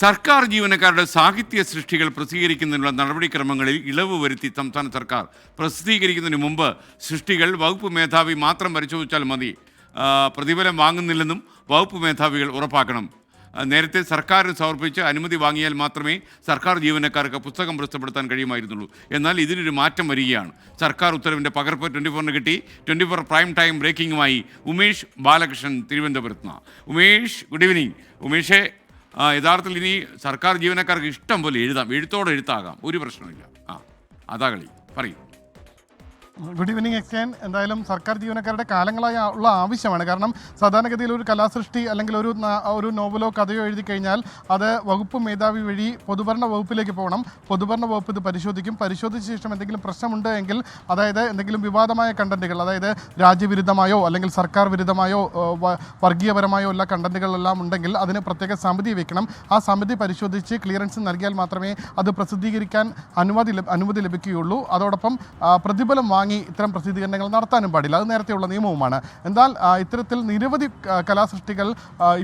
സർക്കാർ ജീവനക്കാരുടെ സാഹിത്യ സൃഷ്ടികൾ പ്രസിദ്ധീകരിക്കുന്നതിനുള്ള നടപടിക്രമങ്ങളിൽ ഇളവ് വരുത്തി സംസ്ഥാന സർക്കാർ. പ്രസിദ്ധീകരിക്കുന്നതിന് മുമ്പ് സൃഷ്ടികൾ വകുപ്പ് മേധാവി മാത്രം പരിശോധിച്ചാൽ മതി. പ്രതിഫലം വാങ്ങുന്നില്ലെന്നും വകുപ്പ് മേധാവികൾ ഉറപ്പാക്കണം. നേരത്തെ സർക്കാരിന് സമർപ്പിച്ച് അനുമതി വാങ്ങിയാൽ മാത്രമേ സർക്കാർ ജീവനക്കാർക്ക് പുസ്തകം പ്രസിദ്ധപ്പെടുത്താൻ കഴിയുമായിരുന്നുള്ളൂ. എന്നാൽ ഇതിനൊരു മാറ്റം വരികയാണ്. സർക്കാർ ഉത്തരവിന്റെ പകർപ്പ് ട്വന്റി ഫോറിന് കിട്ടി. ട്വന്റി ഫോർ പ്രൈം ടൈം ബ്രേക്കിംഗുമായി ഉമേഷ് ബാലകൃഷ്ണൻ തിരുവനന്തപുരത്ത് ഉമേഷ് ഗുഡ് ഈവനിങ് ഉമേഷേ യഥാർത്ഥത്തിൽ ഇനി സർക്കാർ ജീവനക്കാർക്ക് ഇഷ്ടം പോലെ എഴുതാം. എഴുത്തോടെ എഴുത്താകാം. ഒരു പ്രശ്നമില്ല ആ അതാ കളി. പറയും. ഗുഡ് ഈവനിങ് എക്സ്റ്റേൻ എന്തായാലും സർക്കാർ ജീവനക്കാരുടെ കാലങ്ങളായി ഉള്ള ആവശ്യമാണ്. കാരണം സാധാരണഗതിയിൽ ഒരു കലാസൃഷ്ടി അല്ലെങ്കിൽ ഒരു ഒരു നോവലോ കഥയോ എഴുതി കഴിഞ്ഞാൽ അത് വകുപ്പ് മേധാവി വഴി പൊതുഭരണ വകുപ്പിലേക്ക് പോകണം. പൊതുഭരണ വകുപ്പ് ഇത് പരിശോധിക്കും. പരിശോധിച്ച ശേഷം എന്തെങ്കിലും പ്രശ്നമുണ്ട് എങ്കിൽ അതായത് എന്തെങ്കിലും വിവാദമായ കണ്ടന്റുകൾ അതായത് രാജ്യവിരുദ്ധമായോ അല്ലെങ്കിൽ സർക്കാർ വിരുദ്ധമായോ വർഗീയപരമായോ ഉള്ള കണ്ടന്റുകളെല്ലാം ഉണ്ടെങ്കിൽ അതിന് പ്രത്യേക സമിതി വയ്ക്കണം ആ സമിതി പരിശോധിച്ച് ക്ലിയറൻസ് നൽകിയാൽ മാത്രമേ അത് പ്രസിദ്ധീകരിക്കാൻ അനുമതി അനുമതി ലഭിക്കുകയുള്ളൂ. അതോടൊപ്പം പ്രതിഫലം വാങ്ങി ഇത്തരം പ്രസിദ്ധീകരണങ്ങൾ നടത്താനും പാടില്ല. അത് നേരത്തെയുള്ള നിയമവുമാണ്. എന്നാൽ ഇത്തരത്തിൽ നിരവധി കലാസൃഷ്ടികൾ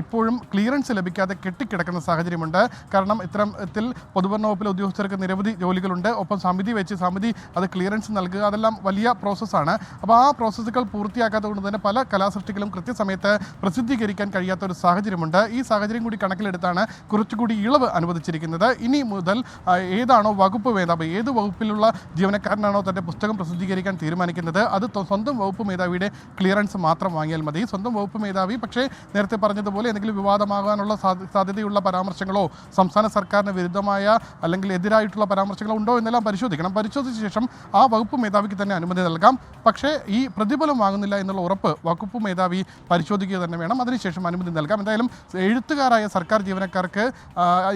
ഇപ്പോഴും ക്ലിയറൻസ് ലഭിക്കാതെ കെട്ടിക്കിടക്കുന്ന സാഹചര്യമുണ്ട്. കാരണം ഇത്തരത്തിൽ പൊതുഭരണ വകുപ്പിലെ ഉദ്യോഗസ്ഥർക്ക് നിരവധി ജോലികളുണ്ട്. ഒപ്പം സമിതി വെച്ച് സമിതി അത് ക്ലിയറൻസ് നൽകുക അതെല്ലാം വലിയ പ്രോസസ്സാണ്. അപ്പോൾ ആ പ്രോസസ്സുകൾ പൂർത്തിയാക്കാത്തത് കൊണ്ട് തന്നെ പല കലാസൃഷ്ടികളും കൃത്യസമയത്ത് പ്രസിദ്ധീകരിക്കാൻ കഴിയാത്ത ഒരു സാഹചര്യമുണ്ട്. ഈ സാഹചര്യം കൂടി കണക്കിലെടുത്താണ് കുറച്ചുകൂടി ഇളവ് അനുവദിച്ചിരിക്കുന്നത്. ഇനി മുതൽ ഏതാണോ വകുപ്പ് വേണ്ട ഏത് വകുപ്പിലുള്ള ജീവനക്കാരനാണോ തന്റെ പുസ്തകം പ്രസിദ്ധീകരിക്കാൻ തീരുമാനിക്കുന്നത്. അത് സ്വന്തം വകുപ്പ് മേധാവിയുടെ ക്ലിയറൻസ് മാത്രം വാങ്ങിയാൽ മതി. സ്വന്തം വകുപ്പ് മേധാവി പക്ഷേ നേരത്തെ പറഞ്ഞതുപോലെ എന്തെങ്കിലും വിവാദമാകാനുള്ള സാധ്യതയുള്ള പരാമർശങ്ങളോ സംസ്ഥാന സർക്കാരിന് വിരുദ്ധമായ അല്ലെങ്കിൽ എതിരായിട്ടുള്ള പരാമർശങ്ങളോ ഉണ്ടോ എന്നെല്ലാം പരിശോധിക്കണം. പരിശോധിച്ച ശേഷം ആ വകുപ്പ് മേധാവിക്ക് തന്നെ അനുമതി നൽകാം. പക്ഷേ ഈ പ്രതിഫലം വാങ്ങുന്നില്ല എന്നുള്ള ഉറപ്പ് വകുപ്പ് മേധാവി പരിശോധിക്കുക തന്നെ വേണം. അതിനുശേഷം അനുമതി നൽകാം. എന്തായാലും എഴുത്തുകാരായ സർക്കാർ ജീവനക്കാർക്ക്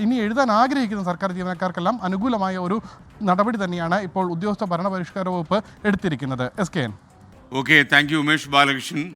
ഇനി എഴുതാൻ ആഗ്രഹിക്കുന്ന സർക്കാർ ജീവനക്കാർക്കെല്ലാം അനുകൂലമായ ഒരു നടപടി തന്നെയാണ് ഇപ്പോൾ ഉദ്യോഗസ്ഥ ഭരണപരിഷ്കാര വകുപ്പ് എടുത്തിരിക്കുന്നത്. S K N. Okay thank you Umesh Balakrishnan